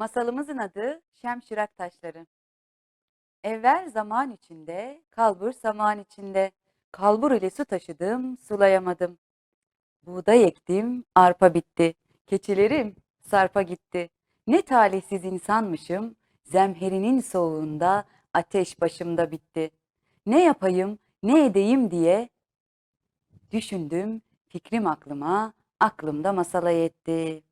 Masalımızın adı Şemşirak Taşları. Evvel zaman içinde, kalbur saman içinde, kalbur ile su taşıdım, sulayamadım. Buğday ektim, arpa bitti. Keçilerim sarpa gitti. Ne talihsiz insanmışım, zemherinin soğuğunda ateş başımda bitti. Ne yapayım, ne edeyim diye düşündüm, fikrim aklıma, aklımda masala yetti.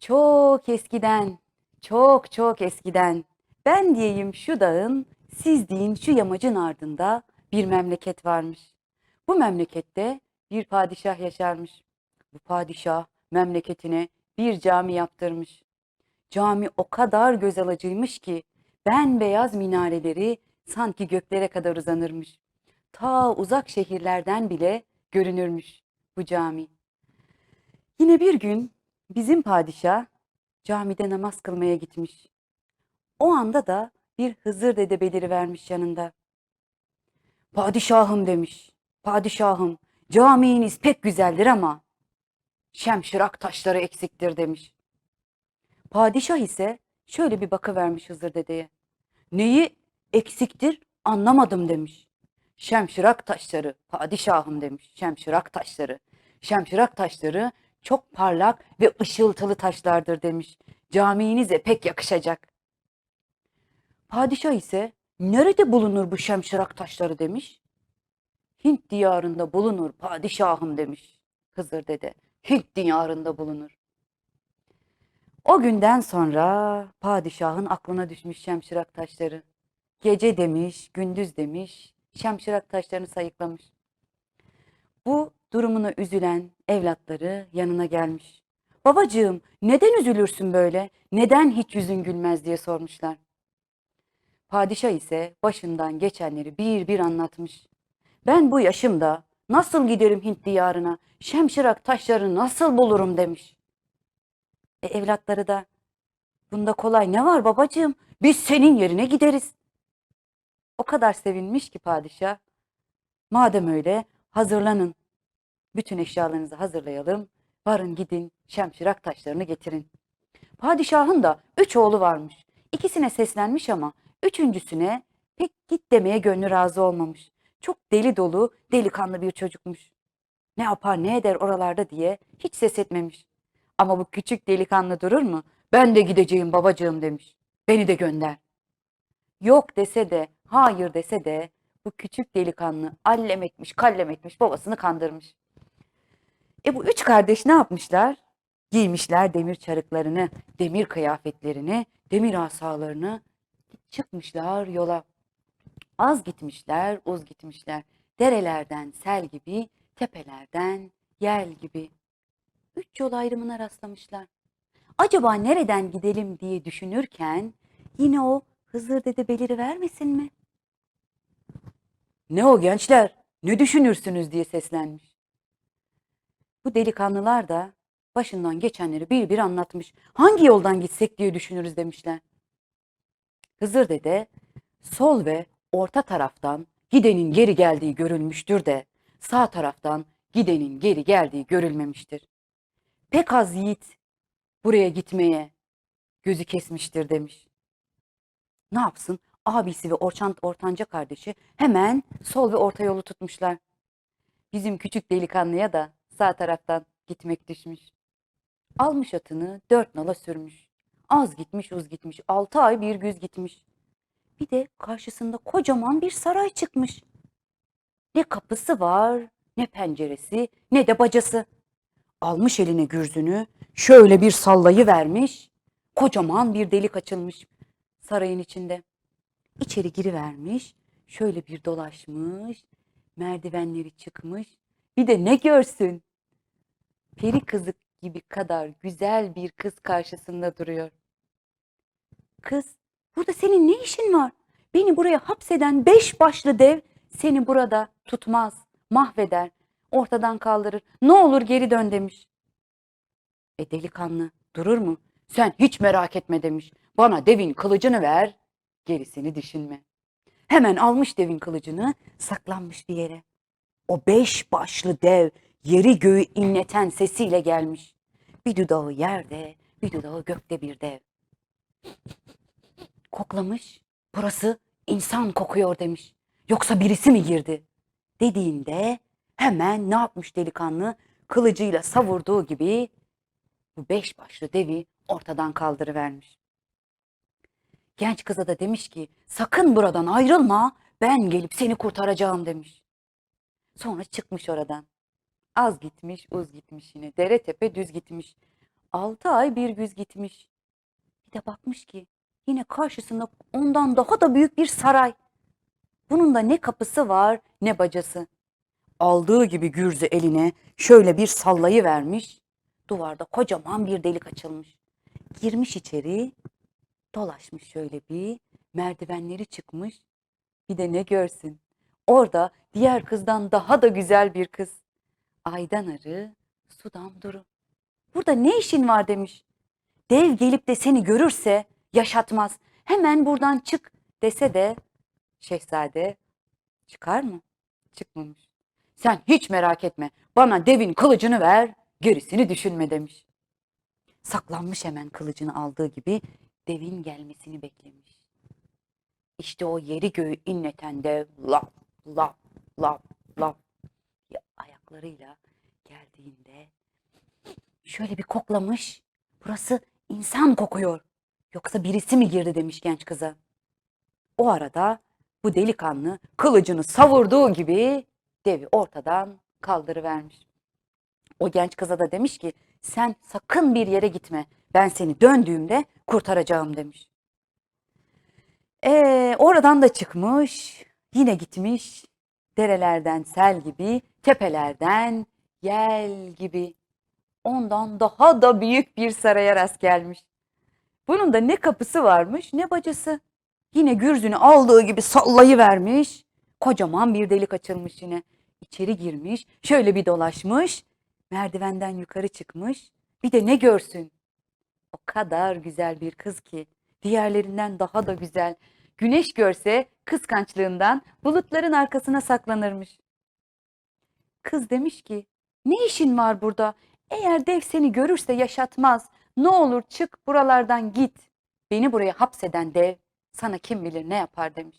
Çok eskiden, çok çok eskiden ben diyeyim şu dağın, siz deyin şu yamacın ardında bir memleket varmış. Bu memlekette bir padişah yaşarmış. Bu padişah memleketine bir cami yaptırmış. Cami o kadar göz alıcıymış ki bembeyaz minareleri sanki göklere kadar uzanırmış. Ta uzak şehirlerden bile görünürmüş bu cami. Yine bir gün bizim padişah camide namaz kılmaya gitmiş. O anda da bir Hızır dede belirivermiş yanında. Padişahım demiş. Padişahım caminiz pek güzeldir ama şemşirak taşları eksiktir demiş. Padişah ise şöyle bir bakıvermiş Hızır dedeye. Neyi eksiktir anlamadım demiş. Şemşirak taşları padişahım demiş. Şemşirak taşları. Şemşirak taşları çok parlak ve ışıltılı taşlardır demiş. Camiinize pek yakışacak. Padişah ise nerede bulunur bu şemşirak taşları demiş. Hint diyarında bulunur padişahım demiş Hızır dede. Hint diyarında bulunur. O günden sonra padişahın aklına düşmüş şemşirak taşları. Gece demiş, gündüz demiş, şemşirak taşlarını sayıklamış. Bu durumuna üzülen evlatları yanına gelmiş. Babacığım neden üzülürsün böyle? Neden hiç yüzün gülmez diye sormuşlar. Padişah ise başından geçenleri bir bir anlatmış. Ben bu yaşımda nasıl giderim Hint diyarına, şemşirak taşları nasıl bulurum demiş. E evlatları da bunda kolay ne var babacığım? Biz senin yerine gideriz. O kadar sevinmiş ki padişah. Madem öyle hazırlanın. Bütün eşyalarınızı hazırlayalım. Varın gidin şemşirak taşlarını getirin. Padişahın da üç oğlu varmış. İkisine seslenmiş ama üçüncüsüne pek git demeye gönlü razı olmamış. Çok deli dolu, delikanlı bir çocukmuş. Ne yapar ne eder oralarda diye hiç ses etmemiş. Ama bu küçük delikanlı durur mu? Ben de gideceğim babacığım demiş. Beni de gönder. Yok dese de, hayır dese de bu küçük delikanlı allem etmiş, kallem etmiş, babasını kandırmış. E bu üç kardeş ne yapmışlar? Giymişler demir çarıklarını, demir kıyafetlerini, demir asalarını. Çıkmışlar yola. Az gitmişler, uz gitmişler. Derelerden sel gibi, tepelerden yel gibi. Üç yol ayrımına rastlamışlar. Acaba nereden gidelim diye düşünürken yine o Hızır dede beliri vermesin mi? Ne o gençler? Ne düşünürsünüz diye seslenmiş. Bu delikanlılar da başından geçenleri bir bir anlatmış. Hangi yoldan gitsek diye düşünürüz demişler. Hızır dede sol ve orta taraftan gidenin geri geldiği görülmüştür de sağ taraftan gidenin geri geldiği görülmemiştir. Pek az yiğit buraya gitmeye gözü kesmiştir demiş. Ne yapsın? Abisi ve orçan, ortanca kardeşi hemen sol ve orta yolu tutmuşlar. Bizim küçük delikanlıya da sağ taraftan gitmek düşmüş. Almış atını dört nala sürmüş. Az gitmiş uz gitmiş. Altı ay bir güz gitmiş. Bir de karşısında kocaman bir saray çıkmış. Ne kapısı var, ne penceresi, ne de bacası. Almış eline gürzünü, şöyle bir sallayı vermiş. Kocaman bir delik açılmış sarayın içinde. İçeri girivermiş, şöyle bir dolaşmış, merdivenleri çıkmış. Bir de ne görsün? Peri kızı gibi kadar güzel bir kız karşısında duruyor. Kız, burada senin ne işin var? Beni buraya hapseden beş başlı dev seni burada tutmaz, mahveder, ortadan kaldırır. Ne olur geri dön demiş. E delikanlı durur mu? Sen hiç merak etme demiş. Bana devin kılıcını ver, gerisini düşünme. Hemen almış devin kılıcını, saklanmış bir yere. O beş başlı dev yeri göğü inleten sesiyle gelmiş. Bir dudağı yerde, bir dudağı gökte bir dev. Koklamış, burası insan kokuyor demiş. Yoksa birisi mi girdi? Dediğinde hemen ne yapmış delikanlı? Kılıcıyla savurduğu gibi bu beş başlı devi ortadan kaldırıvermiş. Genç kıza da demiş ki sakın buradan ayrılma ben gelip seni kurtaracağım demiş. Sonra çıkmış oradan. Az gitmiş uz gitmiş yine dere tepe düz gitmiş. Altı ay bir güz gitmiş. Bir de bakmış ki yine karşısında ondan daha da büyük bir saray. Bunun da ne kapısı var ne bacası. Aldığı gibi gürzü eline şöyle bir sallayı vermiş. Duvarda kocaman bir delik açılmış. Girmiş içeri, dolaşmış şöyle bir, merdivenleri çıkmış. Bir de ne görsün? Orada diğer kızdan daha da güzel bir kız. Aydan arı, sudan duru. Burada ne işin var demiş. Dev gelip de seni görürse yaşatmaz. Hemen buradan çık dese de şehzade çıkar mı? Çıkmamış. Sen hiç merak etme. Bana devin kılıcını ver, gerisini düşünme demiş. Saklanmış hemen kılıcını aldığı gibi devin gelmesini beklemiş. İşte o yeri göğü inleten dev lap lap lap lap ya ayaklarıyla geldiğinde şöyle bir koklamış. Burası insan kokuyor. Yoksa birisi mi girdi demiş genç kıza. O arada bu delikanlı kılıcını savurduğu gibi devi ortadan kaldırıvermiş. O genç kıza da demiş ki sen sakın bir yere gitme. Ben seni döndüğümde kurtaracağım demiş. Ee, oradan da çıkmış, yine gitmiş. Derelerden sel gibi, tepelerden yel gibi. Ondan daha da büyük bir saraya rast gelmiş. Bunun da ne kapısı varmış ne bacası. Yine gürzünü aldığı gibi sallayıvermiş. Kocaman bir delik açılmış yine. İçeri girmiş, şöyle bir dolaşmış. Merdivenden yukarı çıkmış. Bir de ne görsün? O kadar güzel bir kız ki diğerlerinden daha da güzel. Güneş görse kıskançlığından bulutların arkasına saklanırmış. Kız demiş ki, ne işin var burada? Eğer dev seni görürse yaşatmaz. Ne olur çık buralardan git. Beni buraya hapseden dev sana kim bilir ne yapar demiş.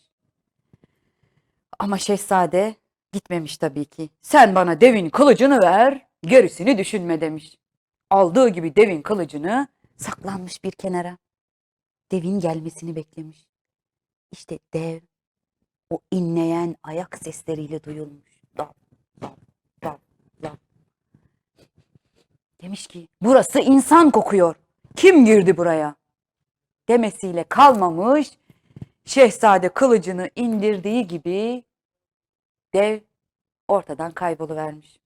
Ama şehzade gitmemiş tabii ki. Sen bana devin kılıcını ver, gerisini düşünme demiş. Aldığı gibi devin kılıcını saklanmış bir kenara. Devin gelmesini beklemiş. İşte dev o inleyen ayak sesleriyle duyulmuş. Dap, dap, dap, dap. Demiş ki burası insan kokuyor. Kim girdi buraya? Demesiyle kalmamış. Şehzade kılıcını indirdiği gibi dev ortadan kayboluvermiş.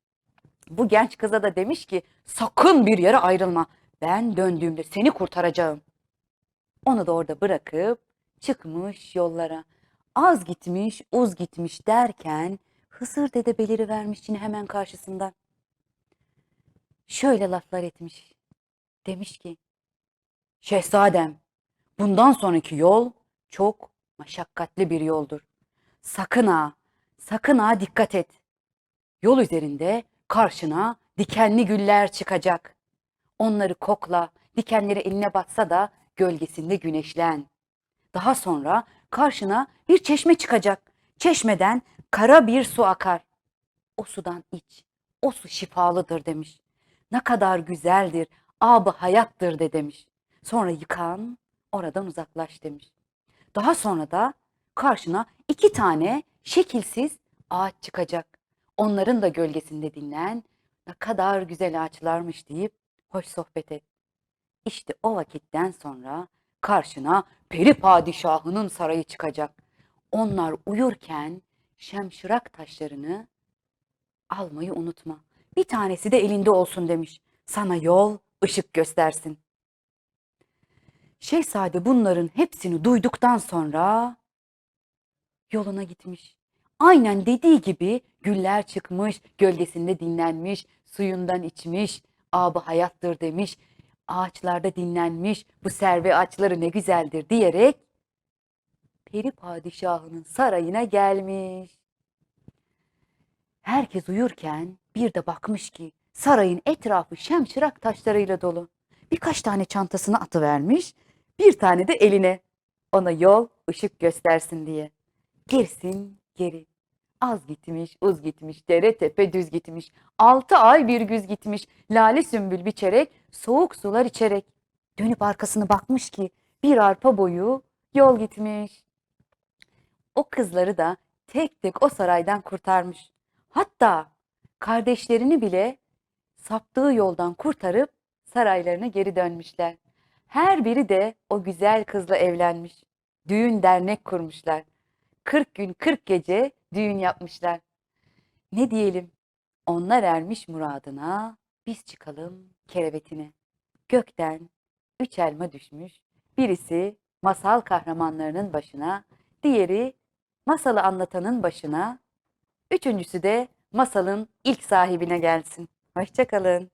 Bu genç kıza da demiş ki sakın bir yere ayrılma. Ben döndüğümde seni kurtaracağım. Onu da orada bırakıp çıkmış yollara. Az gitmiş, uz gitmiş derken Hızır dede belirivermiş yine hemen karşısında. Şöyle laflar etmiş. Demiş ki, Şehzadem, bundan sonraki yol çok maşakkatli bir yoldur. Sakın ha, sakın ha dikkat et. Yol üzerinde karşına dikenli güller çıkacak. Onları kokla, dikenleri eline batsa da gölgesinde güneşlen. Daha sonra karşına bir çeşme çıkacak. Çeşmeden kara bir su akar. O sudan iç. O su şifalıdır demiş. Ne kadar güzeldir, abı hayattır de demiş. Sonra yıkan, oradan uzaklaş demiş. Daha sonra da karşına iki tane şekilsiz ağaç çıkacak. Onların da gölgesinde dinlen, ne kadar güzel ağaçlarmış deyip hoş sohbet et. İşte o vakitten sonra karşına peri padişahının sarayı çıkacak. Onlar uyurken şemşırak taşlarını almayı unutma. Bir tanesi de elinde olsun demiş. Sana yol, ışık göstersin. Şehzade bunların hepsini duyduktan sonra yoluna gitmiş. Aynen dediği gibi güller çıkmış, gölgesinde dinlenmiş, suyundan içmiş, abı hayattır demiş, ağaçlarda dinlenmiş, bu serve ağaçları ne güzeldir diyerek peri padişahının sarayına gelmiş. Herkes uyurken bir de bakmış ki sarayın etrafı şemşirak taşlarıyla dolu. Birkaç tane çantasını atıvermiş, bir tane de eline. Ona yol, ışık göstersin diye. Girsin geri. Az gitmiş, uz gitmiş, dere tepe düz gitmiş. Altı ay bir güz gitmiş. Lale sümbül biçerek, soğuk sular içerek. Dönüp arkasını bakmış ki bir arpa boyu yol gitmiş. O kızları da tek tek o saraydan kurtarmış. Hatta kardeşlerini bile saptığı yoldan kurtarıp saraylarına geri dönmüşler. Her biri de o güzel kızla evlenmiş. Düğün dernek kurmuşlar. 40 gün 40 gece düğün yapmışlar. Ne diyelim? Onlar ermiş muradına, biz çıkalım kerevetine. Gökten üç elma düşmüş. Birisi masal kahramanlarının başına, diğeri masalı anlatanın başına, üçüncüsü de masalın ilk sahibine gelsin. Hoşçakalın.